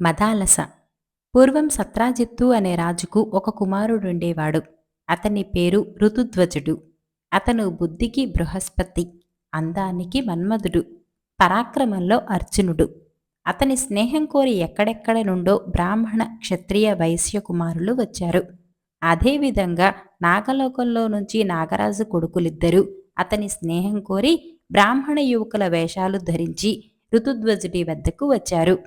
మదాలస. పూర్వం సత్రాజిత్తు అనే రాజుకు ఒక కుమారుడుండేవాడు. అతని పేరు ఋతుధ్వజుడు. అతను బుద్ధికి బృహస్పతి అందానికి మన్మధుడు పరాక్రమంలో అర్జునుడు. అతని స్నేహం కోరి ఎక్కడెక్కడ నుండో బ్రాహ్మణ క్షత్రియ వైశ్య కుమారులు వచ్చారు. అదేవిధంగా నాగలోకంలో నుంచి నాగరాజు కొడుకులిద్దరూ అతని స్నేహం కోరి బ్రాహ్మణ యువకుల వేషాలు ధరించి ఋతుధ్వజుడి వద్దకు వచ్చారు.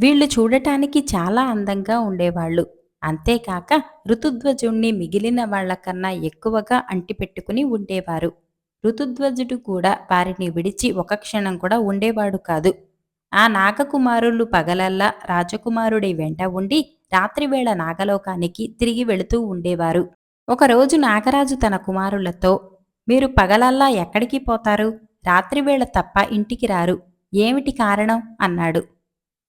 వీళ్ళు చూడటానికి చాలా అందంగా ఉండేవాళ్ళు. అంతేకాక ఋతుధ్వజుణ్ణి మిగిలిన వాళ్ళకన్నా ఎక్కువగా అంటిపెట్టుకుని ఉండేవారు. ఋతుధ్వజుడు కూడా వారిని విడిచి ఒక క్షణం కూడా ఉండేవాడు కాదు. ఆ నాగకుమారులు పగలల్లా రాజకుమారుడి వెంట ఉండి రాత్రివేళ నాగలోకానికి తిరిగి వెళుతూ ఉండేవారు. ఒకరోజు నాగరాజు తన కుమారులతో మీరు పగలల్లా ఎక్కడికి పోతారు? రాత్రివేళ తప్ప ఇంటికి రారు. ఏమిటి కారణం? అన్నాడు.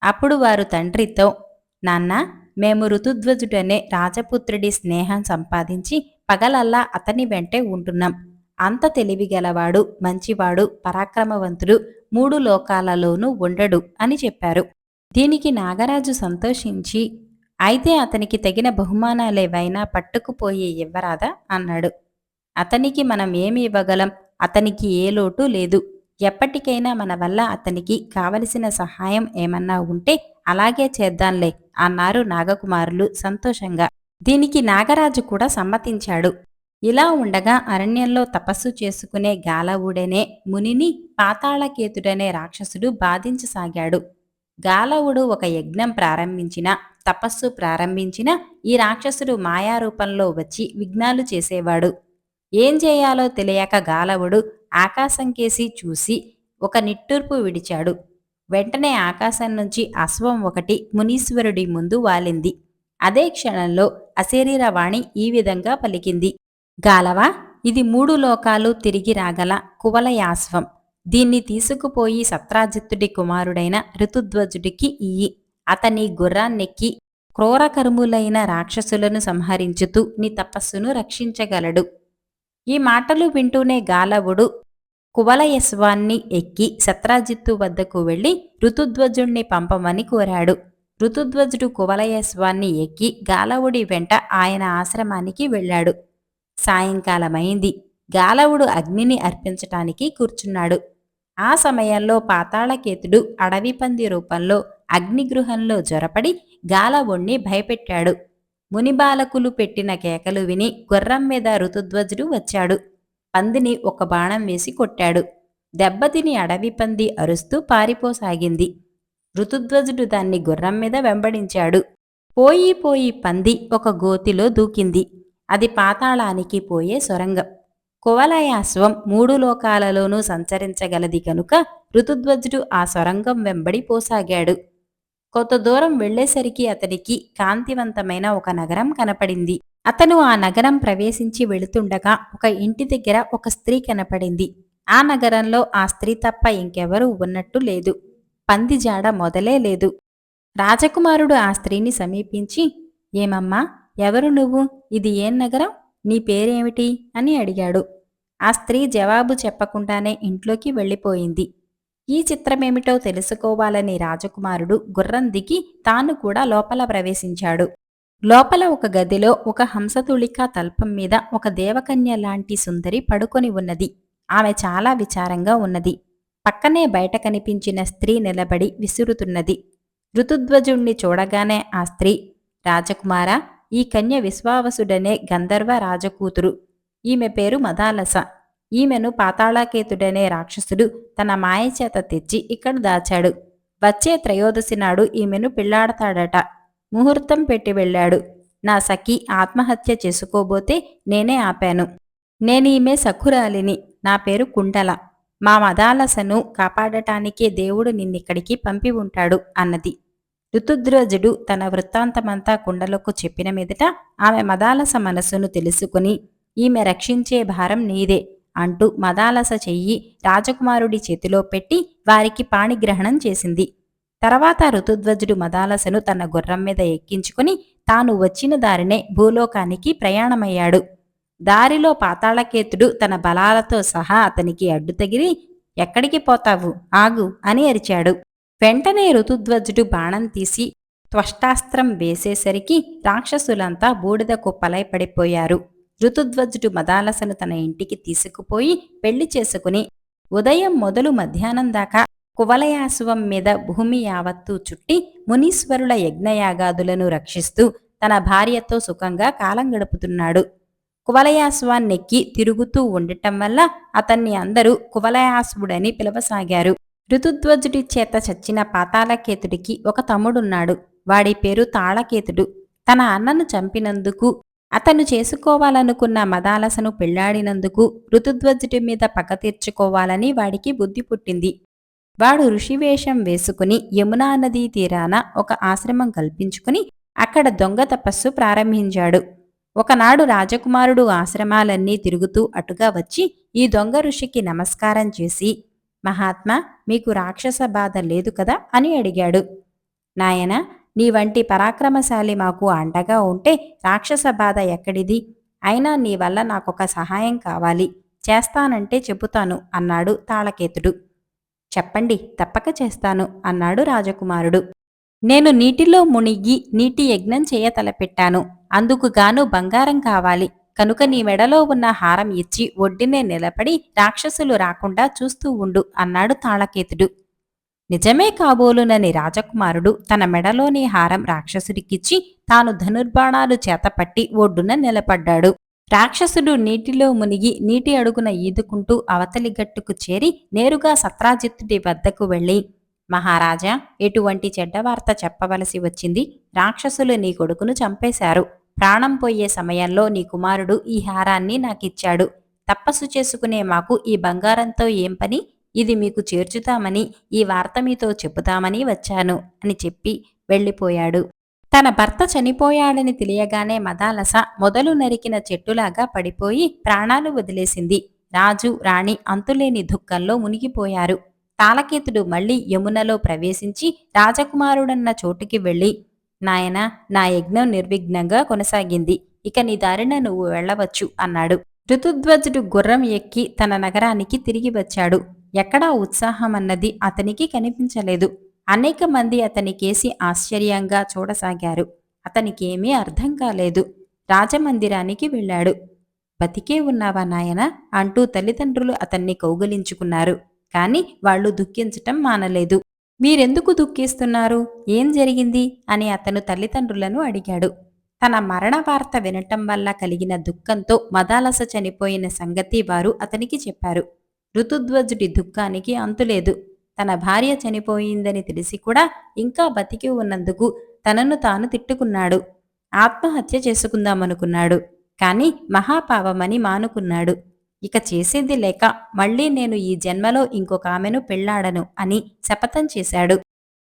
అప్పుడు వారు తండ్రితో నాన్న మేము ఋతుధ్వజుడనే రాజపుత్రుడి స్నేహం సంపాదించి పగలల్లా అతని వెంటే ఉంటున్నాం. అంత తెలివిగలవాడు మంచివాడు పరాక్రమవంతుడు మూడు లోకాలలోనూ ఉండడు అని చెప్పారు. దీనికి నాగరాజు సంతోషించి అయితే అతనికి తగిన బహుమానాలేవైనా పట్టుకుపోయి ఇవ్వరాదా? అన్నాడు. అతనికి మనం ఏమి ఇవ్వగలం? అతనికి ఏ లోటు లేదు. ఎప్పటికైనా మన వల్ల అతనికి కావలసిన సహాయం ఏమన్నా ఉంటే అలాగే చేద్దాంలే అన్నారు నాగకుమారులు సంతోషంగా. దీనికి నాగరాజు కూడా సమ్మతించాడు. ఇలా ఉండగా అరణ్యంలో తపస్సు చేసుకునే గాలవుడనే మునిని పాతాళకేతుడనే రాక్షసుడు బాధించసాగాడు. గాలవుడు ఒక యజ్ఞం ప్రారంభించిన తపస్సు ప్రారంభించిన ఈ రాక్షసుడు మాయారూపంలో వచ్చి విఘ్నాలు చేసేవాడు. ఏం చేయాలో తెలియక గాలవుడు ఆకాశం కేసి చూసి ఒక నిట్టూర్పు విడిచాడు. వెంటనే ఆకాశం నుంచి అశ్వం ఒకటి మునీశ్వరుడి ముందు వాలింది. అదే క్షణంలో అశరీరవాణి ఈ విధంగా పలికింది. గాలవా ఇది మూడు లోకాలు తిరిగి రాగల కువలయాశ్వం దీన్ని తీసుకుపోయి సత్రాజిత్తుడి కుమారుడైన ఋతుధ్వజుడికి ఇయ్యి. అతని గుర్రాన్నెక్కి క్రూరకర్ములైన రాక్షసులను సంహరించుతూ నీ తపస్సును రక్షించగలడు. ఈ మాటలు వింటూనే గాలవుడు కువలయస్వాన్ని ఎక్కి సత్రాజిత్తు వద్దకు వెళ్ళి ఋతుధ్వజుణ్ణి పంపమని కోరాడు. ఋతుధ్వజుడు కువలయస్వాన్ని ఎక్కి గాలవుడి వెంట ఆయన ఆశ్రమానికి వెళ్ళాడు. సాయంకాలమైంది. గాలవుడు అగ్నిని అర్పించటానికి కూర్చున్నాడు. ఆ సమయంలో పాతాళకేతుడు అడవి పంది రూపంలో అగ్నిగృహంలో జొరపడి గాలవుణ్ణి భయపెట్టాడు. మునిబాలకులు పెట్టిన కేకలు విని గుర్రం మీద ఋతుధ్వజుడు వచ్చాడు. పందిని ఒక బాణం వేసి కొట్టాడు. దెబ్బతిని అడవి పంది అరుస్తూ పారిపోసాగింది. ఋతుధ్వజుడు దాన్ని గుర్రం మీద వెంబడించాడు. పోయి పోయి పంది ఒక గోతిలో దూకింది. అది పాతాళానికి పోయే సొరంగం. కువలయాశ్వం మూడు లోకాలలోనూ సంచరించగలది కనుక ఋతుధ్వజుడు ఆ సొరంగం వెంబడి పోసాగాడు. కొంత దూరం వెళ్ళేసరికి అతనికి కాంతివంతమైన ఒక నగరం కనపడింది. అతను ఆ నగరం ప్రవేశించి వెళుతుండగా ఒక ఇంటి దగ్గర ఒక స్త్రీ కనపడింది. ఆ నగరంలో ఆ స్త్రీ తప్ప ఇంకెవరూ ఉన్నట్టు లేదు. పంది జాడ మొదలే లేదు. రాజకుమారుడు ఆ స్త్రీని సమీపించి ఏమమ్మా ఎవరు నువ్వు? ఇది ఏం నగరం? నీ పేరేమిటి? అని అడిగాడు. ఆ స్త్రీ జవాబు చెప్పకుండానే ఇంట్లోకి వెళ్ళిపోయింది. ఈ చిత్రమేమిటో తెలుసుకోవాలని రాజకుమారుడు గుర్రం దిగి తాను కూడా లోపల ప్రవేశించాడు. లోపల ఒక గదిలో ఒక హంసతుళిక తల్పం మీద ఒక దేవకన్య లాంటి సుందరి పడుకొని ఉన్నది. ఆమె చాలా విచారంగా ఉన్నది. పక్కనే బయట కనిపించిన స్త్రీ నిలబడి విసురుతున్నది. ఋతుధ్వజుణ్ణి చూడగానే ఆ స్త్రీ రాజకుమార ఈ కన్య విశ్వావసుడనే గంధర్వ రాజకూతురు. ఈమె పేరు మదాలస. ఈమెను పాతాళాకేతుడనే రాక్షసుడు తన మాయచేత తెచ్చి ఇక్కడ దాచాడు. వచ్చే త్రయోదశి నాడు ఈమెను పెళ్ళాడతాడట. ముహూర్తం పెట్టి వెళ్ళాడు. నా సఖి ఆత్మహత్య చేసుకోబోతే నేనే ఆపాను. నేనీమె సఖురాలిని. నా పేరు కుండల మా మదాలసను కాపాడటానికే దేవుడు నిన్నిక్కడికి పంపి ఉంటాడు అన్నది. ఋతుధ్రజుడు తన వృత్తాంతమంతా కుండలకు చెప్పిన మీదట ఆమె మదాలస మనస్సును తెలుసుకుని ఈమె రక్షించే భారం నీదే. అంటూ మదాలస చెయ్యి రాజకుమారుడి చేతిలో పెట్టి వారికి పాణిగ్రహణం చేసింది. తర్వాత ఋతుధ్వజుడు మదాలసను తన గుర్రం మీద ఎక్కించుకుని తాను వచ్చిన దారినే భూలోకానికి ప్రయాణమయ్యాడు. దారిలో పాతాళకేతుడు తన బలాలతో సహా అతనికి అడ్డు తగిలి ఎక్కడికి పోతావు? ఆగు అని అరిచాడు. వెంటనే ఋతుధ్వజుడు బాణం తీసి త్వష్టాస్త్రం వేసేసరికి రాక్షసులంతా బూడిద కుప్పలై పడిపోయారు. ఋతుధ్వజుడు మదాలసను తన ఇంటికి తీసుకుపోయి పెళ్ళి చేసుకుని ఉదయం మొదలు మధ్యాహ్నం దాకా కువలయాశ్వం మీద భూమి యావత్తూ చుట్టి మునీశ్వరుల యజ్ఞయాగాదులను రక్షిస్తూ తన భార్యతో సుఖంగా కాలం గడుపుతున్నాడు. కువలయాశ్వాన్నెక్కి తిరుగుతూ ఉండటం వల్ల అతన్ని అందరూ కువలయాసుడని పిలవసాగారు. ఋతుధ్వజుడి చేత చచ్చిన పాతాళకేతుడికి ఒక తమ్ముడున్నాడు. వాడి పేరు తాళకేతుడు. తన అన్నను చంపినందుకు అతను చేసుకోవాలనుకున్న మదాలసను పెళ్ళాడినందుకు ఋతుధ్వజుడి మీద పగ తీర్చుకోవాలని వాడికి బుద్ధి పుట్టింది. వాడు ఋషివేషం వేసుకుని యమునా నదీ తీరాన ఒక ఆశ్రమం కల్పించుకుని అక్కడ దొంగ తపస్సు ప్రారంభించాడు. ఒకనాడు రాజకుమారుడు ఆశ్రమాలన్నీ తిరుగుతూ అటుగా వచ్చి ఈ దొంగ ఋషికి నమస్కారం చేసి మహాత్మా మీకు రాక్షస బాధ లేదు కదా? అని అడిగాడు. నాయన నీ వంటి పరాక్రమశాలి మాకు అండగా ఉంటే రాక్షస బాధ ఎక్కడిది? అయినా నీ వల్ల నాకొక సహాయం కావాలి. చేస్తానంటే చెబుతాను అన్నాడు తాళకేతుడు. చెప్పండి తప్పక చేస్తాను అన్నాడు రాజకుమారుడు. నేను నీటిలో మునిగి నీటి యజ్ఞం చేయ తలపెట్టాను అందుకు గాను బంగారం కావాలి. కనుక నీ మెడలో ఉన్న హారం ఇచ్చి ఒడ్డినే నిలబడి రాక్షసులు రాకుండా చూస్తూ ఉండు అన్నాడు తాళకేతుడు. నిజమే కాబోలునని రాజకుమారుడు తన మెడలోని హారం రాక్షసుడికిచ్చి తాను ధనుర్బాణాలు చేతపట్టి ఒడ్డున నిలబడ్డాడు. రాక్షసుడు నీటిలో మునిగి నీటి అడుగున ఈదుకుంటూ అవతలి గట్టుకు చేరి నేరుగా సత్రాజిత్తుడి వద్దకు వెళ్ళి మహారాజా ఎటువంటి చెడ్డవార్త చెప్పవలసి వచ్చింది? రాక్షసులు నీ కొడుకును చంపేశారు. ప్రాణం పోయే సమయంలో నీ కుమారుడు ఈ హారాన్ని నాకిచ్చాడు. తపస్సు చేసుకునే మాకు ఈ బంగారంతో ఏం పని? ఇది మీకు చేర్చుతామని ఈ వార్త మీతో చెబుతామని వచ్చాను అని చెప్పి వెళ్ళిపోయాడు. తన భర్త చనిపోయాడని తెలియగానే మదాలస మొదలు నరికిన చెట్టులాగా పడిపోయి ప్రాణాలు వదిలేసింది. రాజు రాణి అంతులేని దుఃఖంలో మునిగిపోయారు. తాళకేతుడు మళ్ళీ యమునలో ప్రవేశించి రాజకుమారుడన్న చోటుకి వెళ్ళి నాయన నా యజ్ఞం నిర్విఘ్నంగా కొనసాగింది. ఇక నీ దారిన నువ్వు వెళ్ళవచ్చు అన్నాడు. ఋతుధ్వజుడు గుర్రం ఎక్కి తన నగరానికి తిరిగి వచ్చాడు. ఎక్కడా ఉత్సాహం అన్నది అతనికి కనిపించలేదు. అనేక మంది అతని కేసి ఆశ్చర్యంగా చూడసాగారు. అతనికేమీ అర్థం కాలేదు. రాజమందిరానికి వెళ్ళాడు. బతికే ఉన్నావా నాయనా? అంటూ తల్లిదండ్రులు అతన్ని కౌగలించుకున్నారు. కాని వాళ్ళు దుఃఖించటం మానలేదు. మీరెందుకు దుఃఖిస్తున్నారు? ఏం జరిగింది? అని అతను తల్లిదండ్రులను అడిగాడు. తన మరణ వార్త వినటం వల్ల కలిగిన దుఃఖంతో మదాలస చనిపోయిన సంగతి వారు అతనికి చెప్పారు. ఋతుధ్వజుడి దుఃఖానికి అంతులేదు. తన భార్య చనిపోయిందని తెలిసి కూడా ఇంకా బతికి ఉన్నందుకు తనను తాను తిట్టుకున్నాడు. ఆత్మహత్య చేసుకుందామనుకున్నాడు. కాని మహాపావమని మానుకున్నాడు. ఇక చేసేది లేక మళ్ళీ నేను ఈ జన్మలో ఇంకొక ఆమెను పెళ్ళాడను అని శపథం చేశాడు.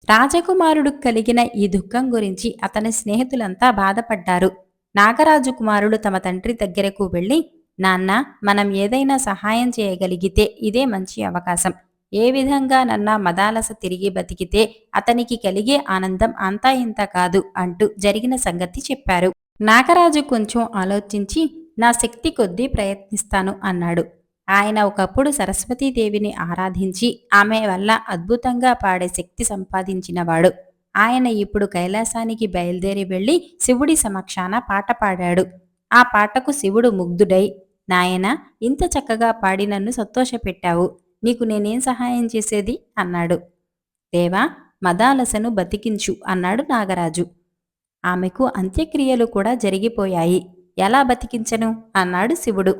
రాజకుమారుడు కలిగిన ఈ దుఃఖం గురించి అతని స్నేహితులంతా బాధపడ్డారు. నాగరాజు కుమారుడు తమ తండ్రి దగ్గరకు వెళ్ళి నాన్న మనం ఏదైనా సహాయం చేయగలిగితే ఇదే మంచి అవకాశం. ఏ విధంగా నన్న మదాలస తిరిగి బతికితే అతనికి కలిగే ఆనందం అంతా ఇంత కాదు అంటూ జరిగిన సంగతి చెప్పారు. నాగరాజు కొంచెం ఆలోచించి నా శక్తి కొద్దీ ప్రయత్నిస్తాను అన్నాడు. ఆయన ఒకప్పుడు సరస్వతీదేవిని ఆరాధించి ఆమె వల్ల అద్భుతంగా పాడే శక్తి సంపాదించినవాడు. ఆయన ఇప్పుడు కైలాసానికి బయలుదేరి వెళ్ళి శివుడి సమక్షాన పాట పాడాడు. ఆ పాటకు శివుడు ముగ్ధుడై నాయన ఇంత చక్కగా పాడి నన్ను సంతోషపెట్టావు. నీకు నేనేం సహాయం చేసేది? అన్నాడు. దేవా మదాలసను బతికించు అన్నాడు నాగరాజు. ఆమెకు అంత్యక్రియలు కూడా జరిగిపోయాయి. ఎలా బతికించను? అన్నాడు శివుడు.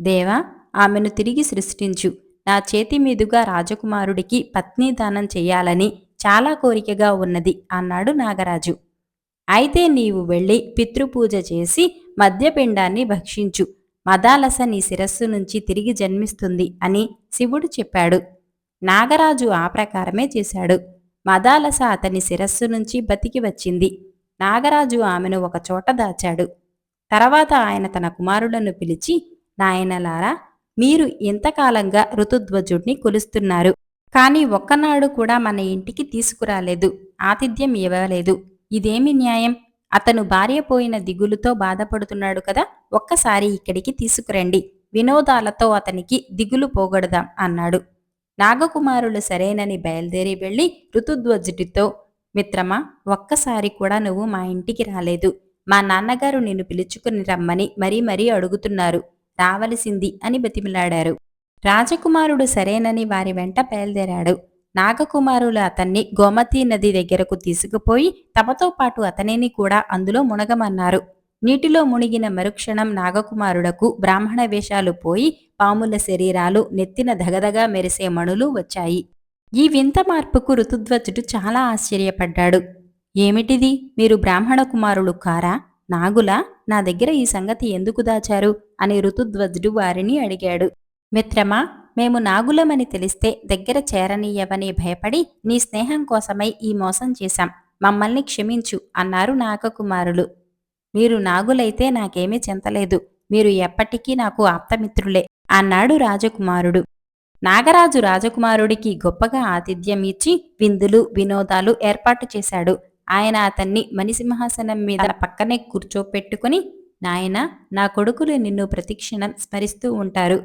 దేవా ఆమెను తిరిగి సృష్టించు. నా చేతి మీదుగా రాజకుమారుడికి పత్నీదానం చేయాలని చాలా కోరికగా ఉన్నది అన్నాడు నాగరాజు. అయితే నీవు వెళ్ళి పితృపూజ చేసి మద్యపిండాన్ని భక్షించు. మదాలస నీ శిరస్సు నుంచి తిరిగి జన్మిస్తుంది అని శివుడు చెప్పాడు. నాగరాజు ఆ ప్రకారమే చేశాడు. మదాలస అతని శిరస్సు నుంచి బతికి వచ్చింది. నాగరాజు ఆమెను ఒక చోట దాచాడు. తర్వాత ఆయన తన కుమారులను పిలిచి నాయనలారా మీరు ఇంతకాలంగా ఋతుధ్వజుడిని కొలుస్తున్నారు. కాని ఒక్కనాడు కూడా మన ఇంటికి తీసుకురాలేదు. ఆతిథ్యం ఇవ్వలేదు. ఇదేమి న్యాయం? అతను భార్య పోయిన దిగులుతో బాధపడుతున్నాడు కదా ఒక్కసారి ఇక్కడికి తీసుకురండి. వినోదాలతో అతనికి దిగులు పోగొడదాం అన్నాడు. నాగకుమారులు సరేనని బయలుదేరి వెళ్ళి ఋతుధ్వజుడితో మిత్రమా ఒక్కసారి కూడా నువ్వు మా ఇంటికి రాలేదు. మా నాన్నగారు నిన్ను పిలుచుకుని రమ్మని మరీ మరీ అడుగుతున్నారు. రావలసింది అని బతిమిలాడారు. రాజకుమారుడు సరేనని వారి వెంట బయలుదేరాడు. నాగకుమారులు అతన్ని గోమతీ నది దగ్గరకు తీసుకుపోయి తమతో పాటు అతనిని కూడా అందులో మునగమన్నారు. నీటిలో మునిగిన మరుక్షణం నాగకుమారుడకు బ్రాహ్మణ వేషాలు పోయి పాముల శరీరాలు నెత్తిన ధగధగా మెరిసే మణులు వచ్చాయి. ఈ వింత మార్పుకు ఋతుధ్వజుడు చాలా ఆశ్చర్యపడ్డాడు. ఏమిటిది? మీరు బ్రాహ్మణ కుమారులు కారా? నాగులా? నా దగ్గర ఈ సంగతి ఎందుకు దాచారు? అని ఋతుధ్వజుడు వారిని అడిగాడు. మిత్రమా మేము నాగులమని తెలిస్తే దగ్గర చేరనీయవని భయపడి నీ స్నేహం కోసమై ఈ మోసం చేశాం. మమ్మల్ని క్షమించు అన్నారు నాగకుమారులు. మీరు నాగులైతే నాకేమీ చింతలేదు. మీరు ఎప్పటికీ నాకు ఆప్తమిత్రులే అన్నాడు రాజకుమారుడు. నాగరాజు రాజకుమారుడికి గొప్పగా ఆతిథ్యం ఇచ్చి విందులు వినోదాలు ఏర్పాటు చేశాడు. ఆయన అతన్ని మణిసింహాసనం మీద పక్కనే కూర్చోపెట్టుకుని నాయన నా కొడుకులు నిన్ను ప్రతిక్షణం స్మరిస్తూ ఉంటారు.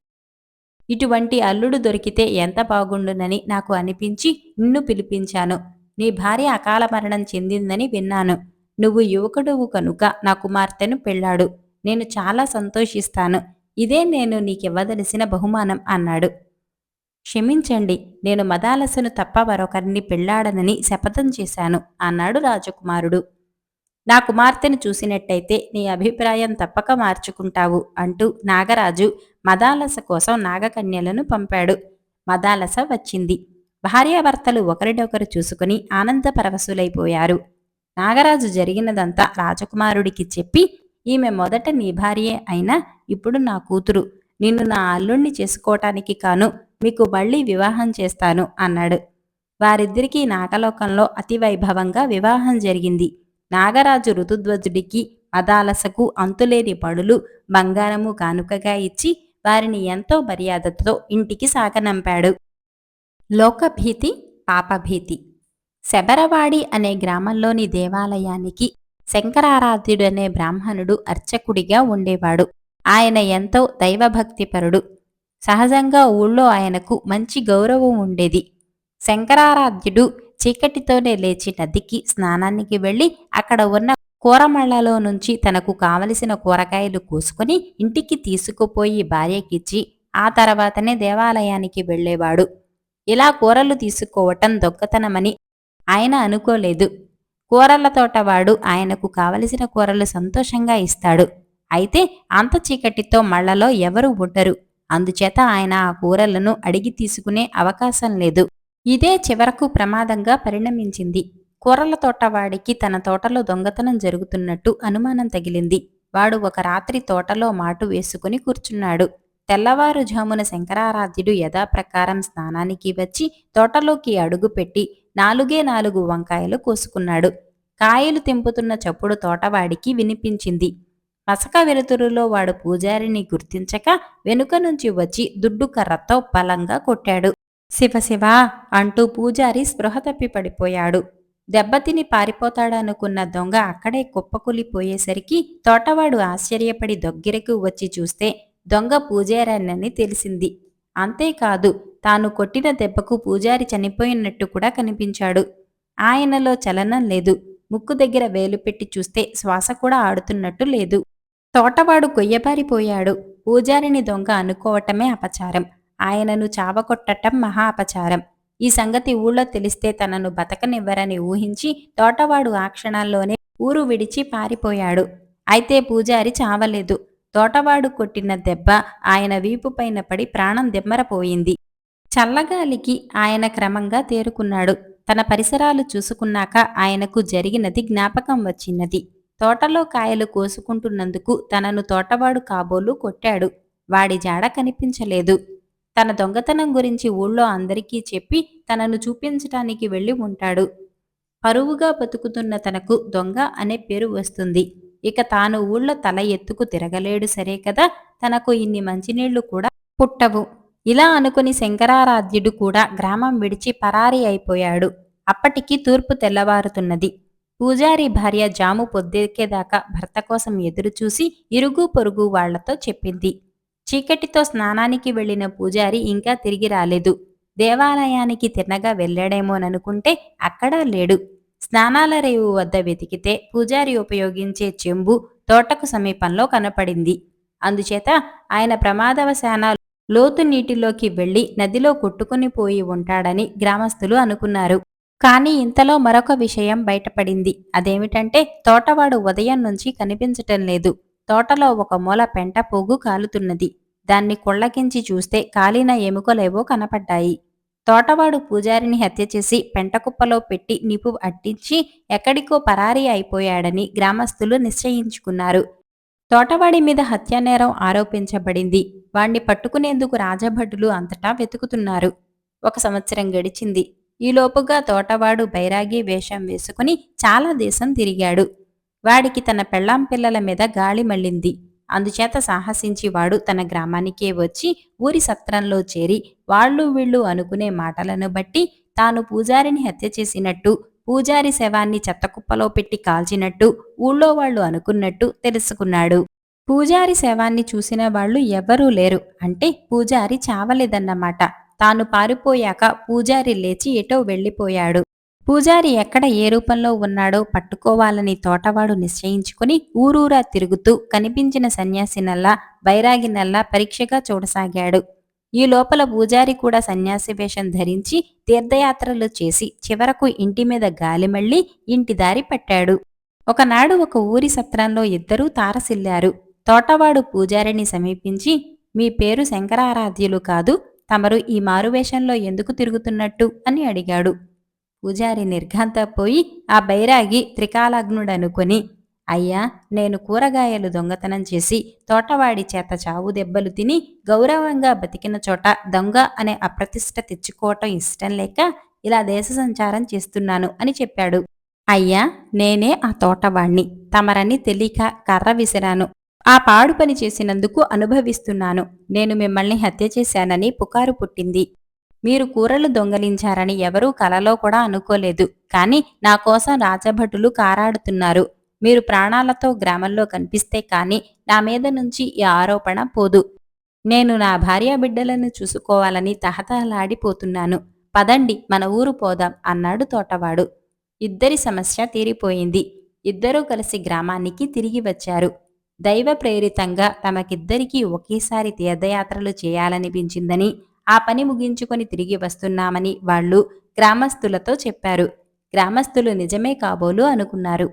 ఇటువంటి అల్లుడు దొరికితే ఎంత బాగుండునని నాకు అనిపించి నిన్ను పిలిపించాను. నీ భార్య అకాల మరణం చెందిందని విన్నాను. నువ్వు యువకుడువు కనుక నా కుమార్తెను పెళ్ళాడు. నేను చాలా సంతోషిస్తాను. ఇదే నేను నీకివ్వదలిసిన బహుమానం అన్నాడు. క్షమించండి నేను మదాలసను తప్ప మరొకరిని పెళ్ళాడనని శపథం చేశాను అన్నాడు రాజకుమారుడు. నా కుమార్తెను చూసినట్టయితే నీ అభిప్రాయం తప్పక మార్చుకుంటావు అంటూ నాగరాజు మదాలస కోసం నాగకన్యలను పంపాడు. మదాలస వచ్చింది. భార్యాభర్తలు ఒకరినొకరు చూసుకుని ఆనందపరవశులైపోయారు. నాగరాజు జరిగినదంతా రాజకుమారుడికి చెప్పి ఈమె మొదట నీ భార్యే అయినా ఇప్పుడు నా కూతురు. నిన్ను నా అల్లుణ్ణి చేసుకోవటానికి కాను మీకు మళ్ళీ వివాహం చేస్తాను అన్నాడు. వారిద్దరికీ నాగలోకంలో అతి వైభవంగా వివాహం జరిగింది. నాగరాజు ఋతుధ్వజుడికి మదాలసకు అంతులేని పడులు బంగారము కానుకగా ఇచ్చి వారిని ఎంతో మర్యాదతో ఇంటికి సాగనంపాడు. లోకభీతి పాపభీతి. శబరవాడి అనే గ్రామంలోని దేవాలయానికి శంకరారాధ్యుడనే బ్రాహ్మణుడు అర్చకుడిగా ఉండేవాడు. ఆయన ఎంతో దైవభక్తిపరుడు. సహజంగా ఊళ్ళో ఆయనకు మంచి గౌరవం ఉండేది. శంకరారాధ్యుడు చీకటితోనే లేచి నదికి స్నానానికి వెళ్ళి అక్కడ ఉన్న కూరమళ్ళలో నుంచి తనకు కావలసిన కూరగాయలు కోసుకుని ఇంటికి తీసుకుపోయి భార్యకిచ్చి ఆ తర్వాతనే దేవాలయానికి వెళ్ళేవాడు. ఇలా కూరలు తీసుకోవటం దొక్కతనమని ఆయన అనుకోలేదు. కూరల తోటవాడు ఆయనకు కావలసిన కూరలు సంతోషంగా ఇస్తాడు. అయితే అంత చీకటితో మళ్ళలో ఎవరు ఉండరు. అందుచేత ఆయన ఆ కూరలను అడిగి తీసుకునే అవకాశం లేదు. ఇదే చివరకు ప్రమాదంగా పరిణమించింది. కూరల తోటవాడికి తన తోటలో దొంగతనం జరుగుతున్నట్టు అనుమానం తగిలింది. వాడు ఒక రాత్రి తోటలో మాటు వేసుకుని కూర్చున్నాడు. తెల్లవారుజామున శంకరారాధ్యుడు యథాప్రకారం స్నానానికి వచ్చి తోటలోకి అడుగుపెట్టి నాలుగే నాలుగు వంకాయలు కోసుకున్నాడు. కాయలు తెంపుతున్న చప్పుడు తోటవాడికి వినిపించింది. మసక వెలుతురులో వాడు పూజారిని గుర్తించక వెనుక నుంచి వచ్చి దుడ్డు కర్రతో బలంగా కొట్టాడు. శివశివ అంటూ పూజారి స్పృహ తప్పి పడిపోయాడు. దెబ్బతిని పారిపోతాడనుకున్న దొంగ అక్కడే కుప్పకూలిపోయేసరికి తోటవాడు ఆశ్చర్యపడి దగ్గరకు వచ్చి చూస్తే దొంగ పూజారన్నని తెలిసింది. అంతేకాదు తాను కొట్టిన దెబ్బకు పూజారి చనిపోయినట్టు కూడా కనిపించాడు. ఆయనలో చలనం లేదు. ముక్కు దగ్గర వేలు పెట్టి చూస్తే శ్వాస కూడా ఆడుతున్నట్టు లేదు. తోటవాడు కొయ్యబారిపోయాడు. పూజారిని దొంగ అనుకోవటమే అపచారం. ఆయనను చావకొట్టటం మహా అపచారం. ఈ సంగతి ఊళ్ళో తెలిస్తే తనను బతకనివ్వరని ఊహించి తోటవాడు ఆ క్షణాల్లోనే ఊరు విడిచి పారిపోయాడు. అయితే పూజారి చావలేదు. తోటవాడు కొట్టిన దెబ్బ ఆయన వీపుపైన పడి ప్రాణం దెమ్మరపోయింది చల్లగాలికి ఆయన క్రమంగా తేరుకున్నాడు. తన పరిసరాలు చూసుకున్నాక ఆయనకు జరిగినది జ్ఞాపకం వచ్చినది. తోటలో కాయలు కోసుకుంటున్నందుకు తనను తోటవాడు కాబోలు కొట్టాడు. వాడి జాడ కనిపించలేదు. తన దొంగతనం గురించి ఊళ్ళో అందరికీ చెప్పి తనను చూపించటానికి వెళ్ళి ఉంటాడు. పరువుగా బతుకుతున్న తనకు దొంగ అనే పేరు వస్తుంది. ఇక తాను ఊళ్ళో తల ఎత్తుకు తిరగలేడు సరే కదా? తనకు ఇన్ని మంచినీళ్ళు కూడా పుట్టవు. ఇలా అనుకుని శంకరారాధ్యుడు కూడా గ్రామం విడిచి పరారీ అయిపోయాడు. అప్పటికి తూర్పు తెల్లవారుతున్నది. పూజారి భార్య జాము పొద్దెక్కేదాకా భర్త కోసం ఎదురుచూసి ఇరుగు పొరుగు వాళ్ళతో చెప్పింది. చీకటితో స్నానానికి వెళ్ళిన పూజారి ఇంకా తిరిగి రాలేదు. దేవాలయానికి తిన్నగా వెళ్ళాడేమోననుకుంటే అక్కడా లేడు. స్నానాల రేవు వద్ద వెతికితే పూజారి ఉపయోగించే చెంబు తోటకు సమీపంలో కనపడింది. అందుచేత ఆయన ప్రమాదవశాన లోతు నీటిలోకి వెళ్ళి నదిలో కొట్టుకుని పోయి ఉంటాడని గ్రామస్తులు అనుకున్నారు. కానీ ఇంతలో మరొక విషయం బయటపడింది. అదేమిటంటే తోటవాడు ఉదయం నుంచి కనిపించటం లేదు. తోటలో ఒక మూల పెంట పొగు కాలుతున్నది. దాన్ని కొళ్ళకించి చూస్తే కాలిన ఎముకలేవో కనపడ్డాయి. తోటవాడు పూజారిని హత్య చేసి పెంటకుప్పలో పెట్టి నిపు అట్టించి ఎక్కడికో పరారీ అయిపోయాడని గ్రామస్తులు నిశ్చయించుకున్నారు. తోటవాడి మీద హత్యానేరం ఆరోపించబడింది. వాణ్ణి పట్టుకునేందుకు రాజభటులు అంతటా వెతుకుతున్నారు. ఒక సంవత్సరం గడిచింది. ఈలోపుగా తోటవాడు బైరాగి వేషం వేసుకుని చాలా దేశం తిరిగాడు. వాడికి తన పెళ్ళాం పిల్లల మీద గాలి మళ్ళింది. అందుచేత సాహసించి వాడు తన గ్రామానికే వచ్చి ఊరి సత్రంలో చేరి వాళ్ళు వీళ్ళు అనుకునే మాటలను బట్టి తాను పూజారిని హత్య చేసినట్టు పూజారి శవాన్ని చెత్తకుప్పలో పెట్టి కాల్చినట్టు ఊళ్ళో వాళ్ళు అనుకున్నట్టు తెలుసుకున్నాడు. పూజారి శవాన్ని చూసిన వాళ్ళు ఎవ్వరూ లేరు. అంటే పూజారి చావలేదన్నమాట. తాను పారిపోయాక పూజారి లేచి ఎటో వెళ్ళిపోయాడు. పూజారి ఎక్కడ ఏ రూపంలో ఉన్నాడో పట్టుకోవాలని తోటవాడు నిశ్చయించుకుని ఊరూరా తిరుగుతూ కనిపించిన సన్యాసినల్లా బైరాగినల్లా పరీక్షగా చూడసాగాడు. ఈ లోపల పూజారి కూడా సన్యాసి వేషం ధరించి తీర్థయాత్రలు చేసి చివరకు ఇంటి మీద గాలి మళ్ళీ ఇంటి దారి పట్టాడు. ఒకనాడు ఒక ఊరి సత్రంలో ఇద్దరూ తారసిల్లారు. తోటవాడు పూజారిని సమీపించి మీ పేరు శంకరారాధ్యులు కాదు తమరు ఈ మారువేషంలో ఎందుకు తిరుగుతున్నట్టు? అని అడిగాడు. పూజారి నిర్ఘాంతపోయి ఆ బైరాగి త్రికాలగ్నుడనుకొని అయ్యా నేను కూరగాయలు దొంగతనం చేసి తోటవాడి చేత చావు దెబ్బలు తిని గౌరవంగా బతికిన చోట దొంగ అనే అప్రతిష్ట తెచ్చుకోవటం ఇష్టం లేక ఇలా దేశ సంచారం చేస్తున్నాను అని చెప్పాడు. అయ్యా నేనే ఆ తోటవాణ్ణి తమరని తెలియక కర్ర విసిరాను. ఆ పాడు పని చేసినందుకు అనుభవిస్తున్నాను. నేను మిమ్మల్ని హత్య చేశానని పుకారు పుట్టింది. మీరు కూరలు దొంగలించారని ఎవరూ కలలో కూడా అనుకోలేదు. కానీ నా కోసం రాజభటులు కారాడుతున్నారు. మీరు ప్రాణాలతో గ్రామంలో కనిపిస్తే కానీ నా మీద నుంచి ఈ ఆరోపణ పోదు. నేను నా భార్యా బిడ్డలను చూసుకోవాలని తహతహలాడిపోతున్నాను. పదండి మన ఊరు పోదాం అన్నాడు తోటవాడు. ఇద్దరి సమస్య తీరిపోయింది. ఇద్దరూ కలిసి గ్రామానికి తిరిగి వచ్చారు. దైవ ప్రేరితంగా తమకిద్దరికీ ఒకేసారి తీర్థయాత్రలు చేయాలనిపించిందని ఆ పని ముగించుకొని తిరిగి వస్తున్నామని వాళ్ళు గ్రామస్తులతో చెప్పారు. గ్రామస్తులు నిజమే కాబోలు అనుకున్నారు.